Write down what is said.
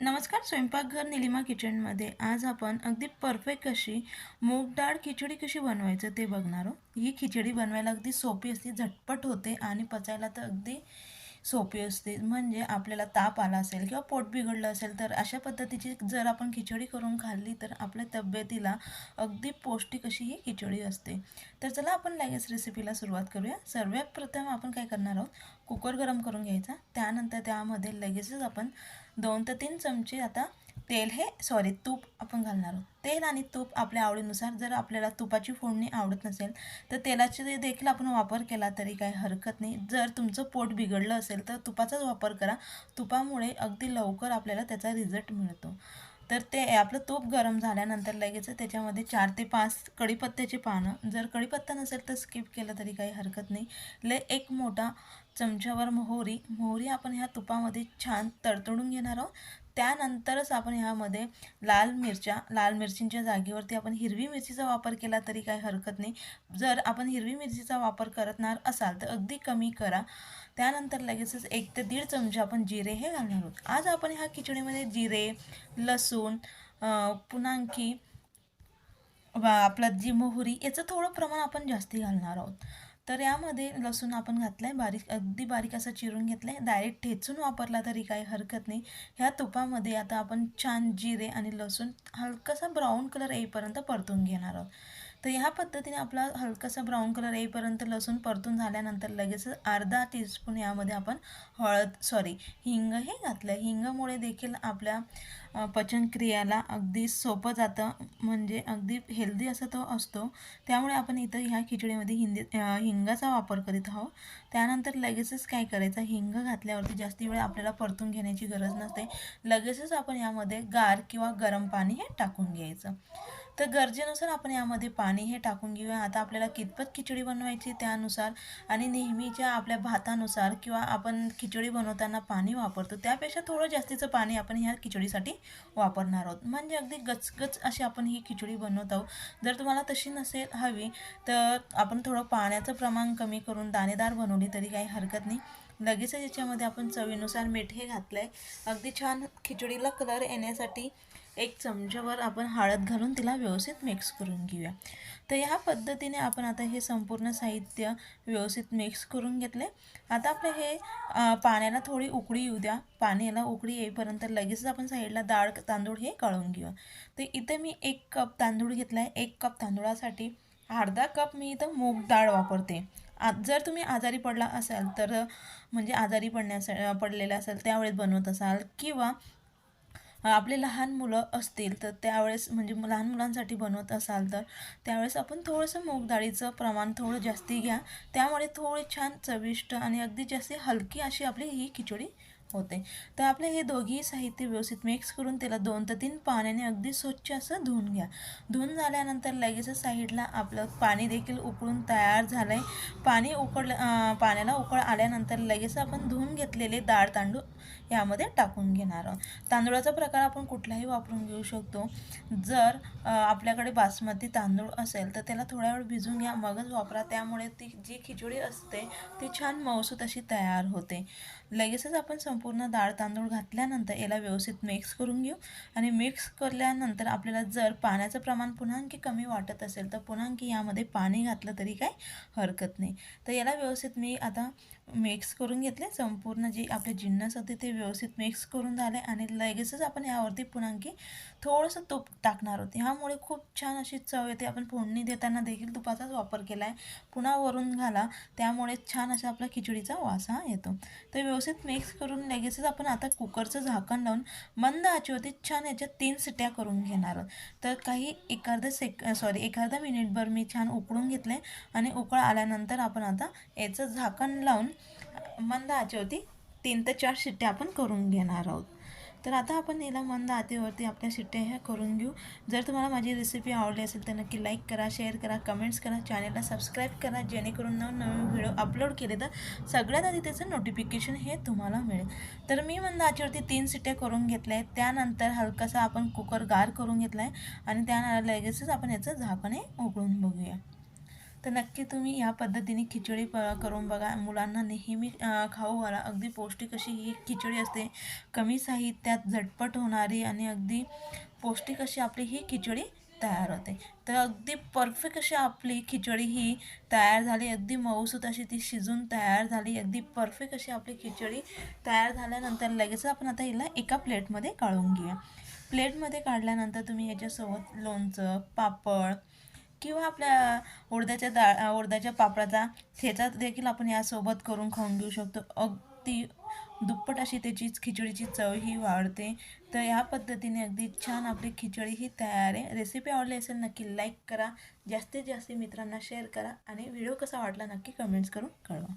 नमस्कार स्वयंपाकघर निलिमा किचनमध्ये. आज आपण अगदी परफेक्ट अशी मूग डाळ खिचडी कशी बनवायचं ते बघणार आहोत. ही खिचडी बनवायला अगदी सोपी असते झटपट होते आणि पचायला तर अगदी सोपी असते. म्हणजे आपल्याला ताप आला असेल किंवा पोट बिघडलं असेल तर अशा पद्धतीची जर आपण खिचडी करून खाल्ली तर आपल्या तब्येतीला अगदी पौष्टिक अशी ही खिचडी असते. तर चला आपण लगेच रेसिपीला सुरुवात करूया. सर्वात प्रथम आपण काय करणार आहोत? कुकर गरम करून घ्यायचा. त्यानंतर त्यामध्ये लगेचच आपण दोन ते तीन चमचे आता तेल हे सॉरी तूप आपण घालणार आहोत. तेल आणि तूप आपल्या आवडीनुसार जर आपल्याला तुपाची फोडणी आवडत नसेल तर तेलाचे देखील आपण वापर केला तरी काही हरकत नाही. जर तुमचं पोट बिघडलं असेल तर तुपाचाच वापर करा. तुपामुळे अगदी लवकर आपल्याला त्याचा रिझल्ट मिळतो. तर ते आपलं तूप गरम झाल्यानंतर लगेच त्याच्यामध्ये चार ते पाच कढीपत्त्याची पानं जर कढीपत्ता नसेल तर स्किप केलं तरी काही हरकत नाही. ले एक मोठा चमच्यावर मोहरी मोहरी आपण ह्या तुपामध्ये छान तडतडून घेणार आहोत. त्यानंतरच आपण ह्यामध्ये लाल मिरच्या लाल मिरचींच्या जागेवरती आपण हिरवी मिरचीचा वापर केला तरी काही हरकत नाही. जर आपण हिरवी मिरचीचा वापर करणार असाल तर अगदी कमी करा. त्यानंतर लगेचच एक ते दीड चमचे आपण जिरे हे घालणार आहोत. आज आपण ह्या खिचडीमध्ये जिरे लसूण पुन्हा आणखी आपलं जी मोहरी याचं थोडं प्रमाण आपण जास्ती घालणार आहोत. तर यामध्ये लसूण आपण घातलं आहे बारीक अगदी बारीक असं चिरून घेतलं आहे डायरेक्ट ठेचून वापरला तरी काही हरकत नाही. ह्या तुपामध्ये आता आपण छान जिरे आणि लसूण हलकासा ब्राऊन कलर येईपर्यंत परतून घेणार आहोत. तर ह्या पद्धतीने आपला हलकासा ब्राऊन कलर येईपर्यंत लसूण परतून झाल्यानंतर लगेच अर्धा टीस्पून यामध्ये आपण हळद सॉरी हिंग हे घातलं हिंगमुळे देखील आपल्या पचनक्रियाला अगदी सोपं जातं. म्हणजे अगदी हेल्दी असं तो असतो. त्यामुळे आपण इथं ह्या खिचडीमध्ये हिंदी हिंगाचा वापर करीत आहोत. त्यानंतर लगेचच काय करायचं? हिंग घातल्यावरती जास्ती वेळ आपल्याला परतून घेण्याची गरज नसते. लगेचच आपण यामध्ये गार किंवा गरम पाणी हे टाकून घ्यायचं. तर गरजेनुसार आपण यामध्ये पाणी हे टाकून घेऊया. आता आपल्याला कितपत खिचडी बनवायची त्यानुसार आणि नेहमीच्या आपल्या भातानुसार किंवा आपण खिचडी बनवताना पाणी वापरतो त्यापेक्षा थोडं जास्तीचं पाणी आपण ह्या खिचडीसाठी वापरणार आहोत. म्हणजे अगदी गचगच अशी आपण ही खिचडी बनवत आहोत. जर तुम्हाला तशी नसेल हवी तर आपण थोडं पाण्याचं प्रमाण कमी करून दाणेदार बनवली तरी काही हरकत नाही. लगेच याच्यामध्ये आपण चवीनुसार मीठ हे घातलं आहे अगदी छान खिचडीला कलर येण्यासाठी एक चमच्यावर आपण हळद घालून तिला व्यवस्थित मिक्स करून घेऊया. तर ह्या पद्धतीने आपण आता हे संपूर्ण साहित्य व्यवस्थित मिक्स करून घेतले आता आपलं हे पाण्याला थोडी उकळी येऊ द्या. पाण्याला उकळी येईपर्यंत लगेचच आपण साईडला डाळ तांदूळ हे काढून घेऊ तर इथं मी एक कप तांदूळ घेतला आहे एक कप तांदूळासाठी अर्धा कप मी इथं मूग डाळ वापरते. आ जर तुम्ही आजारी पडला असाल तर म्हणजे आजारी पडण्यासा पडलेला असाल त्यावेळेस बनवत असाल किंवा आपले लहान मुलं असतील तर त्यावेळेस म्हणजे लहान मुलांसाठी बनवत असाल तर त्यावेळेस आपण थोडंसं मूगडाळीचं प्रमाण थोडं जास्ती घ्या. त्यामुळे थोडी छान चविष्ट आणि अगदी जास्ती हलकी अशी आपली ही खिचडी होते. तर आपले हे दोघी साहित्य व्यवस्थित मिक्स करून त्याला दोन ते तीन पाण्याने अगदी स्वच्छ असं धुवून घ्या. धुवून झाल्यानंतर लगेच साईडला आपलं पाणी देखील उकळून तयार झालं आहे पाणी उकळलं पाण्याला उकळ आल्यानंतर लगेच आपण धुवून घेतलेले डाळ तांदूळ यामध्ये टाकून घेणार आहोत. तांदूळाचा प्रकार आपण कुठलाही वापरून घेऊ शकतो. जर आपल्याकडे बासमती तांदूळ असेल तर त्याला थोड्या वेळ भिजून घ्या मगच वापरा. त्यामुळे ती जी खिचडी असते ती छान मऊसूत अशी तयार होते. लगेचच आपण संपूर्ण डाळ तांदूळ घातल्यानंतर याला व्यवस्थित मिक्स करून घेऊ. आणि मिक्स केल्यानंतर आपल्याला जर पाण्याचं प्रमाण पुन्हा आणखी कमी वाटत असेल तर पुन्हा आणखी यामध्ये पाणी घातलं तरी काय हरकत नाही. तर याला व्यवस्थित मी आता मिक्स करून घेतले. संपूर्ण जे आपले जिन्नस होते ते व्यवस्थित मिक्स करून झाले. आणि लगेचच आपण यावरती पुन्हा आणखी थोडंसं तूप टाकणार होते. ह्यामुळे खूप छान अशी चव येते. आपण फोडणी देताना देखील तुपाचाच वापर केला आहे पुन्हा वरून घाला. त्यामुळे छान असा आपला खिचडीचा वास हा येतो. तर व्यवस्थित मिक्स करून लगेचच आपण आता कुकरचं झाकण लावून मंद आचेवरती छान याच्यात तीन सिट्या करून घेणार आहोत. तर काही एखादं सेक सॉरी एखादा मिनिटभर मी छान उकळून घेतले आणि उकळ आल्यानंतर आपण आता याचं झाकण लावून मंद आचेवरती तीन ते चार शिट्ट्या आपण करून घेणार आहोत. तर आता आपण याला मंद आतीवरती आपल्या शिट्ट्या ह्या करून घेऊ. जर तुम्हाला माझी रेसिपी आवडली असेल तर नक्की लाईक करा शेअर करा कमेंट्स करा चॅनलला सबस्क्राईब करा जेणेकरून नवनवीन व्हिडिओ अपलोड केले तर सगळ्यात आधी त्याचं नोटिफिकेशन हे तुम्हाला मिळेल. तर मी मंद आचेवरती तीन शिट्ट्या करून घेतल्या आहेत. त्यानंतर हलकासा आपण कुकर गार करून घेतला आहे आणि त्या लगेचच आपण याचं झाकण हे उघडून बघूया. तर नक्की तुम्ही या पद्धतीने खिचडी प करून बघा. मुलांना नेहमी खाऊ घाला. अगदी पौष्टिक अशी ही खिचडी असते. कमी साहित्यात झटपट होणारी आणि अगदी पौष्टिक अशी आपली ही खिचडी तयार होते. तर अगदी परफेक्ट अशी आपली खिचडी ही तयार झाली. अगदी मऊसूत अशी ती शिजून तयार झाली. अगदी परफेक्ट अशी आपली खिचडी तयार झाल्यानंतर लगेच आपण आता हिला एका प्लेटमध्ये काढून घेऊया. प्लेटमध्ये काढल्यानंतर तुम्ही याच्यासोबत लोणचं पापड किंवा आपल्या उडद्याच्या डाळ उडदाच्या पापडाचा ठेचा देखील आपण यासोबत करून खाऊन घेऊ शकतो. अगदी दुप्पट अशी त्याची खिचडीची चव ही वाढते. तर या पद्धतीने अगदी छान आपली खिचडी ही तयार आहे. रेसिपी आवडली असेल नक्की लाईक करा. जास्तीत जास्त मित्रांना शेअर करा. आणि व्हिडिओ कसा वाटला नक्की कमेंट्स करून कळवा.